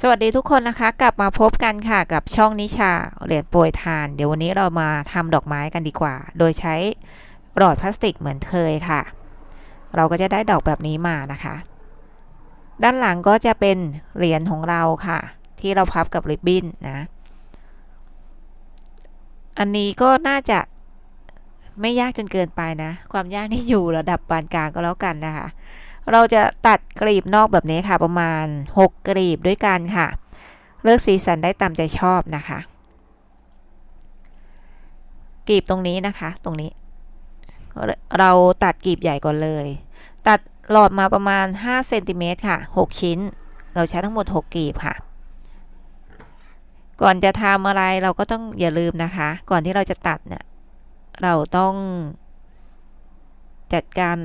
สวัสดีทุกคนนะคะ กลับมาพบกันค่ะกับช่องนิชาเหรียญโปรยทาน เดี๋ยววันนี้เรามาทำดอกไม้กันดีกว่า โดยใช้หลอดพลาสติกเหมือนเคยค่ะ เราก็จะได้ดอกแบบนี้มานะคะ ด้านหลังก็จะเป็นเหรียญของเราค่ะ ที่เราพับกับริบบิ้นนะ อันนี้ก็น่าจะไม่ยากจนเกินไปนะ ความยากนี่อยู่ระดับปานกลางก็แล้วกันนะคะ เราจะตัดกรีบนอกแบบนี้ค่ะ ประมาณ 6กรีบด้วยกันค่ะ เลือกสีสันได้ตามใจชอบนะคะกรีบตรงนี้นะคะ ตรงนี้ เราตัดกรีบใหญ่ก่อนเลย ตัดหลอดมาประมาณ5เซนติเมตรค่ะ 6 ชิ้น เราใช้ทั้งหมด 6กรีบค่ะ ก่อนจะทำอะไรเราก็ต้องอย่าลืมนะคะ ก่อนที่เราจะตัดเนี่ย เราต้องจัดการ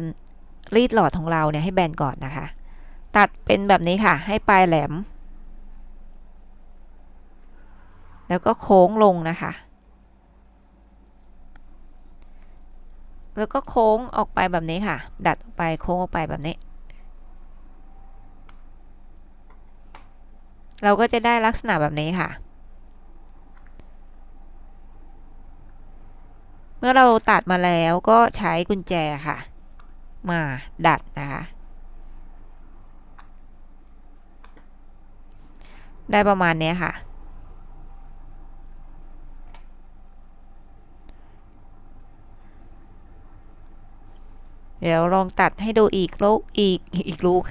รีดหลอดของเราเนี่ยให้แบนก่อนนะคะ ตัดเป็นแบบนี้ค่ะ ให้ปลายแหลม แล้วก็โค้งลงนะคะ แล้วก็โค้งออกไปแบบนี้ค่ะ ดัดออกไปโค้งออกไปแบบนี้ เราก็จะได้ลักษณะแบบนี้ค่ะเมื่อเราตัดมาแล้วก็ใช้กุญแจค่ะ มาดัดนะคะได้ประมาณนี้ค่ะ เดี๋ยวลองตัดให้ดูอีกลูกอีกอีกลูก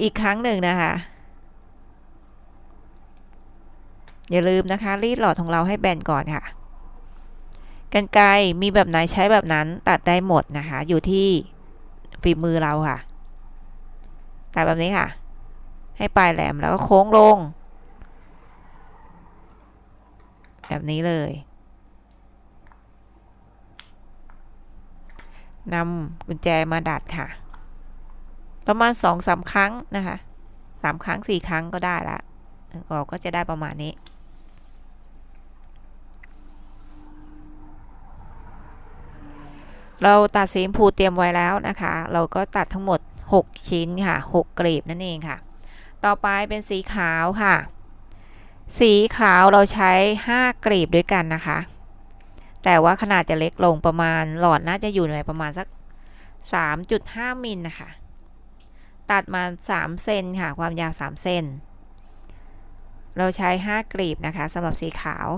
อีกครั้งหนึ่งนะคะ อย่าลืมนะคะ รีดหลอดของเราให้แบนก่อนค่ะกันไกรมีแบบไหนใช้แบบนั้นตัดได้หมดนะคะ อยู่ที่ ฝีมือเราค่ะตัดแบบนี้ค่ะ ให้ปลายแหลมแล้วก็โค้งลง แบบนี้เลยนำกุญแจมาดัดค่ะ ประมาณสองสาครั้งนะคะสามครั้งสี่ครั้งก็ได้ละเราก็จะได้ประมาณนี้ เราตัดสีชมพูเตรียมไว้แล้วนะคะ เราก็ตัดทั้งหมด 6 ชิ้นค่ะ 6 กลีบนั่นเองค่ะ ต่อไปเป็นสีขาวค่ะ สีขาวเราใช้ 5 กลีบด้วยกันนะคะ แต่ว่าขนาดจะเล็กลงประมาณหลอดน่าจะอยู่ในประมาณสัก 3.5 มิลนะคะ ตัดมา 3 เซนค่ะ ความยาว 3 เซน เราใช้ 5 กลีบนะคะสำหรับสีขาว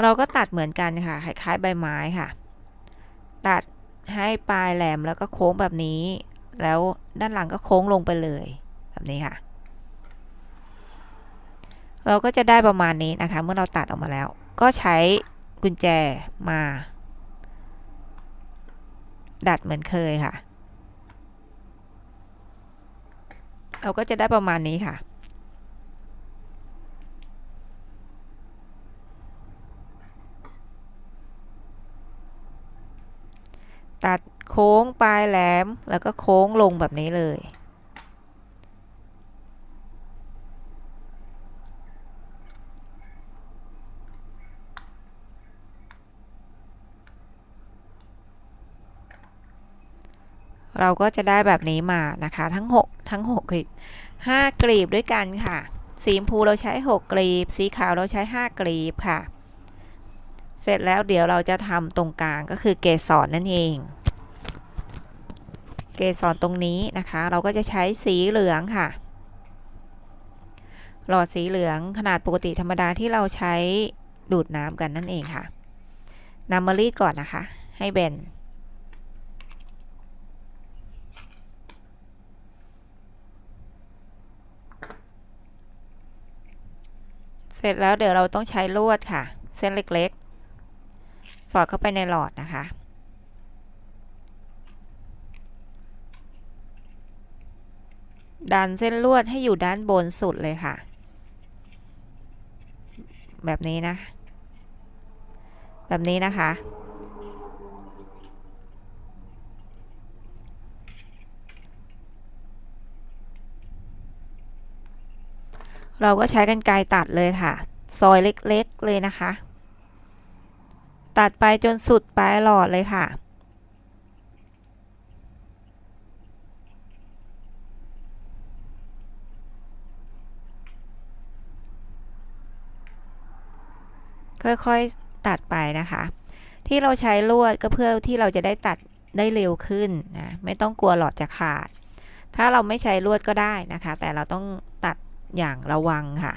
เราก็ตัดเหมือนกันค่ะคล้ายๆใบไม้ค่ะ ตัดให้ปลายแหลมแล้วก็โค้งแบบนี้ แล้วด้านหลังก็โค้งลงไปเลยแบบนี้ค่ะ เราก็จะได้ประมาณนี้นะคะ เมื่อเราตัดออกมาแล้ว ก็ใช้กุญแจมา ดัดเหมือนเคยค่ะ เราก็จะได้ประมาณนี้ค่ะ ตัดโค้งปลายแหลมแล้วก็โค้งลงแบบนี้เลย เราก็จะได้แบบนี้มานะคะทั้ง 6 ทั้ง6กลีบ5กลีบด้วยกันค่ะ สีชมพูเราใช้ 6 กลีบ สีขาวเราใช้ 5 กลีบค่ะ เสร็จแล้วเดี๋ยวเราจะทำตรงกลางก็คือเกสรนั่นเอง เกสรตรงนี้นะคะ เราก็จะใช้สีเหลืองค่ะ หลอดสีเหลืองขนาดปกติธรรมดาที่เราใช้ดูดน้ำกันนั่นเองค่ะนำมารีดก่อนนะคะ ให้เบนเสร็จแล้วเดี๋ยวเราต้องใช้ลวดค่ะ เส้นเล็ก สอดเข้าไปในหลอดนะคะ ดันเส้นลวดให้อยู่ด้านบนสุดเลยค่ะ แบบนี้นะ แบบนี้นะคะเราก็ใช้กันไกรตัดเลยค่ะ ซอยเล็กๆเลยนะคะ ตัดไปจนสุดปลายหลอดเลยค่ะ ค่อยๆตัดไปนะคะ ที่เราใช้ลวดก็เพื่อที่เราจะได้ตัดได้เร็วขึ้นนะไม่ต้องกลัวหลอดจะขาด ถ้าเราไม่ใช้ลวดก็ได้นะคะ แต่เราต้องตัดอย่างระวังค่ะ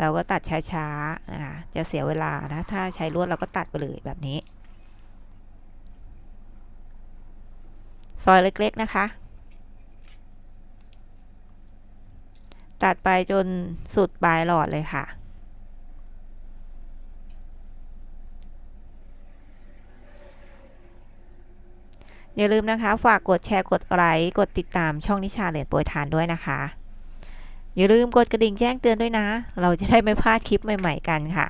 เราก็ตัดช้าๆนะคะจะเสียเวลานะถ้าใช้ลวดเราก็ตัดไปเลยแบบนี้ ซอยเล็กๆนะคะ ตัดไปจนสุดปลายหลอดเลยค่ะอย่าลืมนะคะ ฝากกดแชร์ กดไลค์ กดติดตามช่องนิชาเหรียญโปรยทานด้วยนะคะ อย่าลืมกดกระดิ่งแจ้งเตือนด้วยนะ เราจะได้ไม่พลาดคลิปใหม่ ๆ กันค่ะ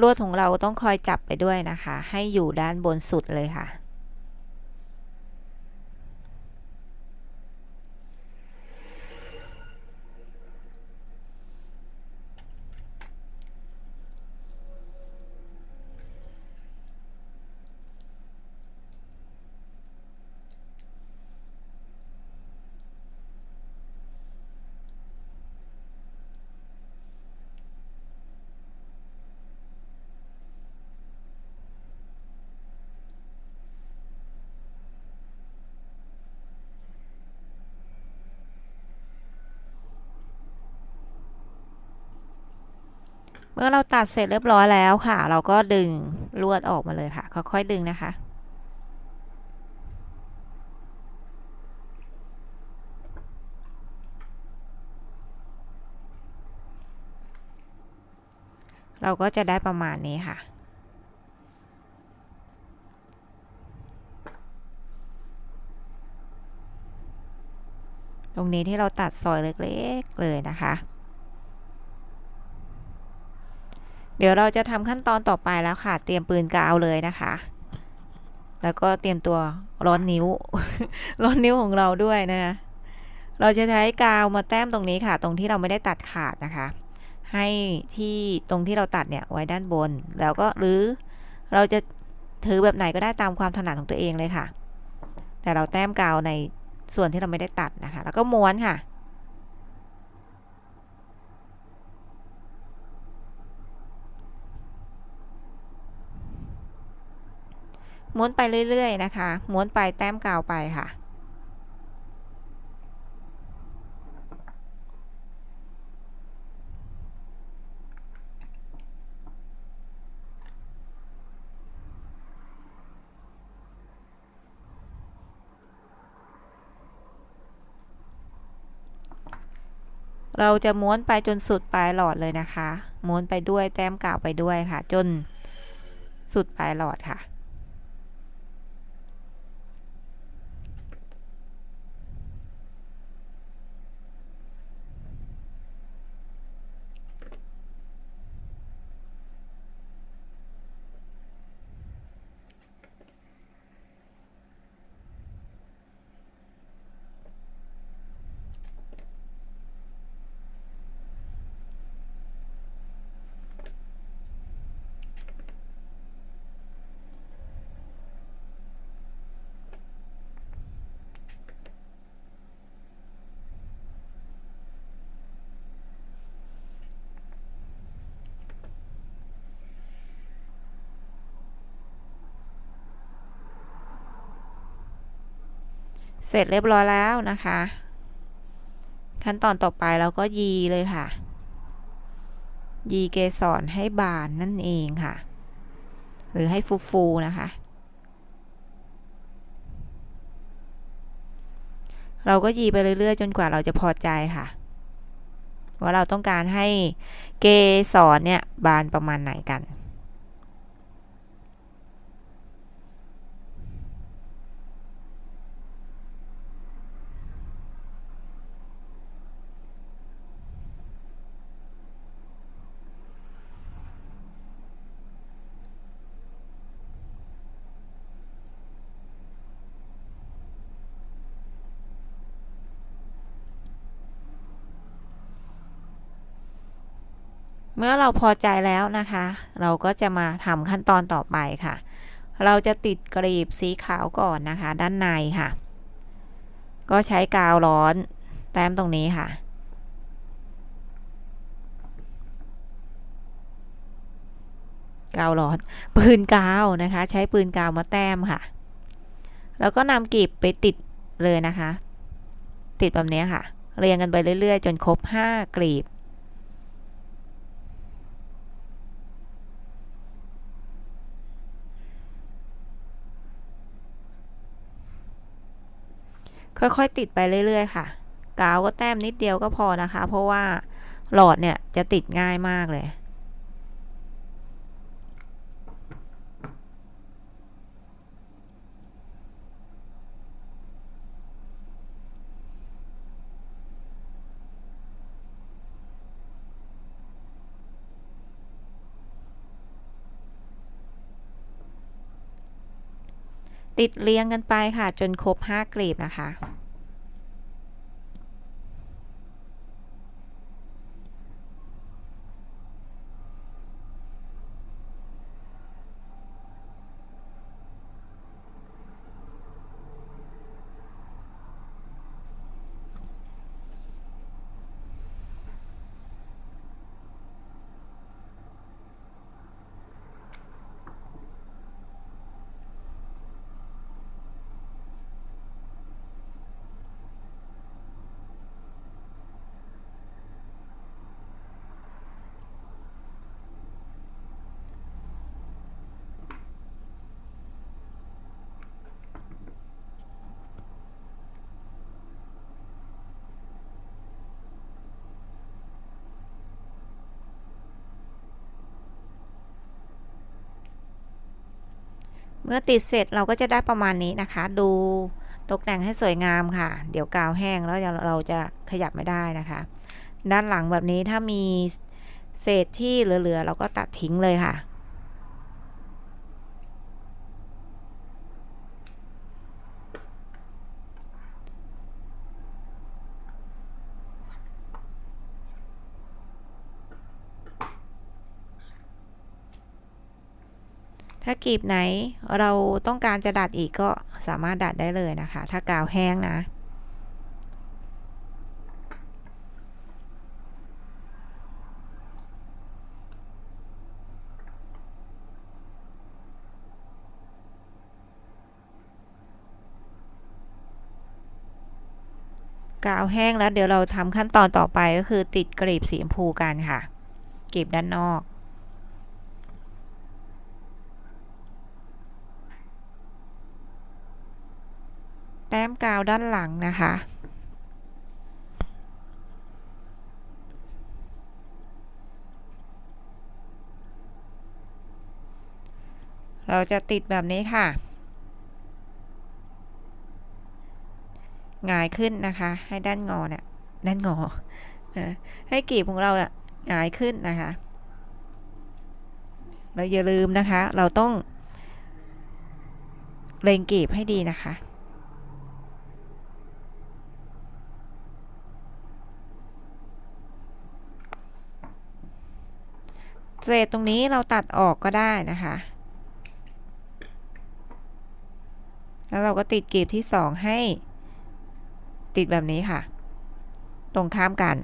ลวดของเราต้องคอยจับไปด้วยนะคะ ให้อยู่ด้านบนสุดเลยค่ะ มื่อเราตัดเสร็จเรียบร้อยแล้วค่ะ เราก็ดึงลวดออกมาเลยค่ะ ค่อยๆดึงนะคะ เราก็จะได้ประมาณนี้ค่ะ ตรงนี้ที่เราตัดซอยเล็กๆเลยนะคะ เดี๋ยวเราจะทำขั้นตอนต่อไปแล้วค่ะ เตรียมปืนกาวเลยนะคะ แล้วก็เตรียมตัวร้อนนิ้ว ร้อนนิ้วของเราด้วยนะคะเราจะใช้กาวมาแต้มตรงนี้ค่ะ ตรงที่เราไม่ได้ตัดขาดนะคะ ให้ที่ตรงที่เราตัดเนี่ยไว้ด้านบน แล้วก็หรือเราจะถือแบบไหนก็ได้ตามความถนัดของตัวเองเลยค่ะ แต่เราแต้มกาวในส่วนที่เราไม่ได้ตัดนะคะ แล้วก็ม้วนค่ะ ม้วนไปเรื่อยๆนะคะ ม้วนไปแต้มกาวไปค่ะ เราจะม้วนไปจนสุดปลายหลอดเลยนะคะ ม้วนไปด้วยแต้มกาวไปด้วยค่ะ จนสุดปลายหลอดค่ะ เสร็จเรียบร้อยแล้วนะคะ ขั้นตอนต่อไปเราก็ยีเลยค่ะ ยีเกสรให้บานนั่นเองค่ะ หรือให้ฟูๆนะคะ เราก็ยีไปเรื่อยๆ จนกว่าเราจะพอใจค่ะ ว่าเราต้องการให้เกสรเนี่ยบานประมาณไหนกัน เมื่อเราพอใจแล้วนะคะ เราก็จะมาทำขั้นตอนต่อไปค่ะ เราจะติดกรีบสีขาวก่อนนะคะ ด้านในค่ะ ก็ใช้กาวร้อนแต้มตรงนี้ค่ะกาวร้อน ปืนกาวนะคะ ใช้ปืนกาวมาแต้มค่ะ แล้วก็นำกรีบไปติดเลยนะคะ ติดแบบนี้ค่ะ เรียงกันไปเรื่อย ๆ จนครบ 5กรีบ ค่อยๆติดไปเรื่อย ๆ ค่ะ กาวก็แต้มนิดเดียวก็พอนะคะ เพราะว่าหลอดเนี่ยจะติดง่ายมากเลย ติดเรียงกันไปค่ะจนครบ 5 กลีบนะคะ เมื่อติดเสร็จเราก็จะได้ประมาณนี้นะคะ ดูตกแต่งให้สวยงามค่ะ เดี๋ยวกาวแห้งแล้วเราจะขยับไม่ได้นะคะ ด้านหลังแบบนี้ถ้ามีเศษที่เหลือๆ เราก็ตัดทิ้งเลยค่ะ กรีบไหน เราต้องการจะดัดอีกก็สามารถดัดได้เลยนะคะ ถ้ากาวแห้งนะ กาวแห้งแล้วเดี๋ยวเราทำขั้นตอนต่อไปก็คือติดกรีบสีชมพูกันค่ะกรีบด้านนอก แต้มกาวด้านหลังนะคะ เราจะติดแบบนี้ค่ะหงายขึ้นนะคะ ให้ด้านงอเนี่ยด้านงอให้กีบของเราเนี่ยหงายขึ้นนะคะ เราอย่าลืมนะคะ เราต้องเล็งกีบให้ดีนะคะ เศษตรงนี้เราตัดออกก็ได้นะคะ แล้วเราก็ติดกลีบที่สองให้ ติดแบบนี้ค่ะ ตรงข้ามกัน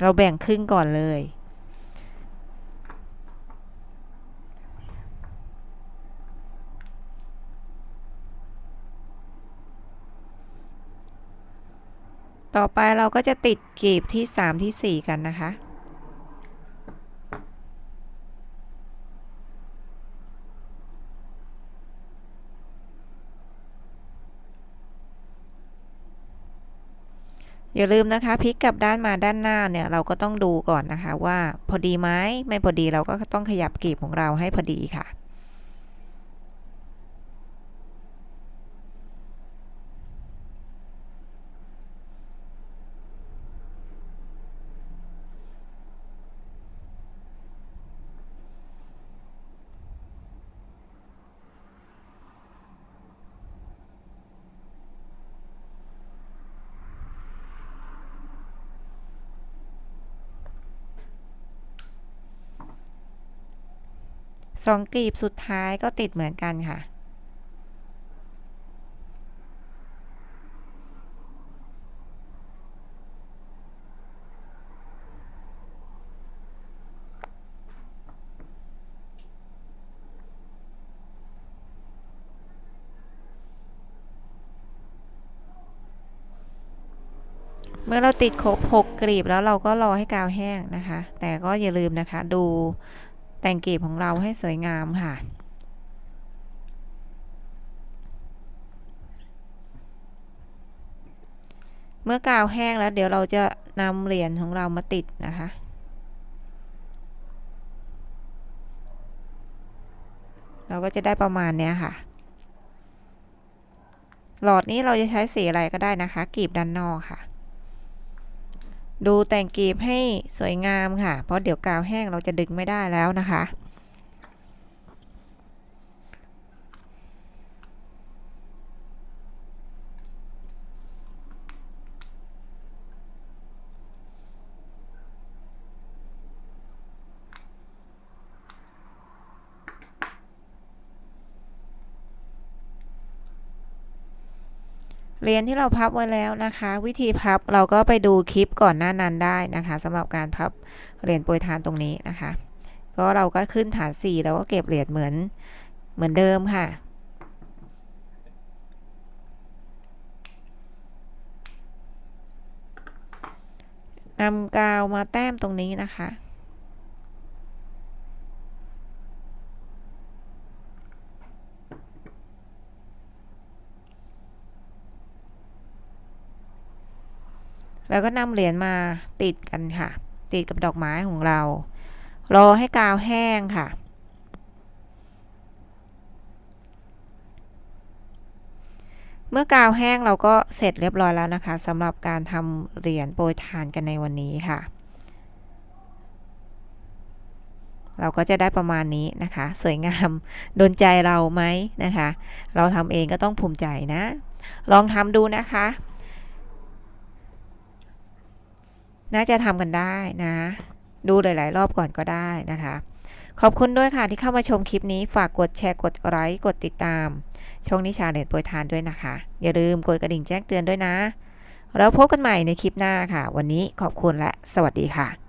เราแบ่งครึ่งก่อนเลย ต่อไปเราก็จะติดกลีบที่ 3 ที่ 4 กันนะคะ อย่าลืมนะคะพลิกกลับด้านมาด้านหน้าเนี่ย เราก็ต้องดูก่อนนะคะว่าพอดีไหมไม่พอดีเราก็ต้องขยับกลีบของเราให้พอดีค่ะ สองกลีบสุดท้ายก็ติดเหมือนกันค่ะ เมื่อเราติดครบ6กลีบแล้วเราก็รอให้กาวแห้งนะคะ แต่ก็อย่าลืมนะคะดู แต่งกลีบของเราให้สวยงามค่ะ เมื่อกาวแห้งแล้วเดี๋ยวเราจะนำเหรียญของเรามาติดนะคะเราก็จะได้ประมาณเนี้ยค่ะ หลอดนี้เราจะใช้สีอะไรก็ได้นะคะ กลีบด้านนอกค่ะ ดูแต่งกลีบให้สวยงามค่ะ เพราะเดี๋ยวกาวแห้งเราจะดึงไม่ได้แล้วนะคะ เหรียญที่เราพับไว้แล้วนะคะ วิธีพับเราก็ไปดูคลิปก่อนหน้านั้นได้นะคะสำหรับการพับเหรียญโปรยทานตรงนี้นะคะ ก็เราก็ขึ้นฐาน 4 แล้วก็เก็บเหรียญเหมือนเหมือนเดิมค่ะนำกาวมาแต้มตรงนี้นะคะ แล้วก็นำเหรียญมาติดกันค่ะ ติดกับดอกไม้ของเรา รอให้กาวแห้งค่ะ เมื่อกาวแห้งเราก็เสร็จเรียบร้อยแล้วนะคะสำหรับการทำเหรียญโปรยทานกันในวันนี้ค่ะเราก็จะได้ประมาณนี้นะคะ สวยงามโดนใจเราไหมนะคะ เราทำเองก็ต้องภูมิใจนะ ลองทำดูนะคะ น่าจะทำกันได้นะ ดูหลาย ๆ รอบก่อนก็ได้นะคะ ขอบคุณด้วยค่ะที่เข้ามาชมคลิปนี้ ฝากกดแชร์กดไลค์กดติดตาม ช่องนิชาเน็ตปวยทานด้วยนะคะ อย่าลืมกดกระดิ่งแจ้งเตือนด้วยนะ แล้วพบกันใหม่ในคลิปหน้าค่ะ วันนี้ขอบคุณและสวัสดีค่ะ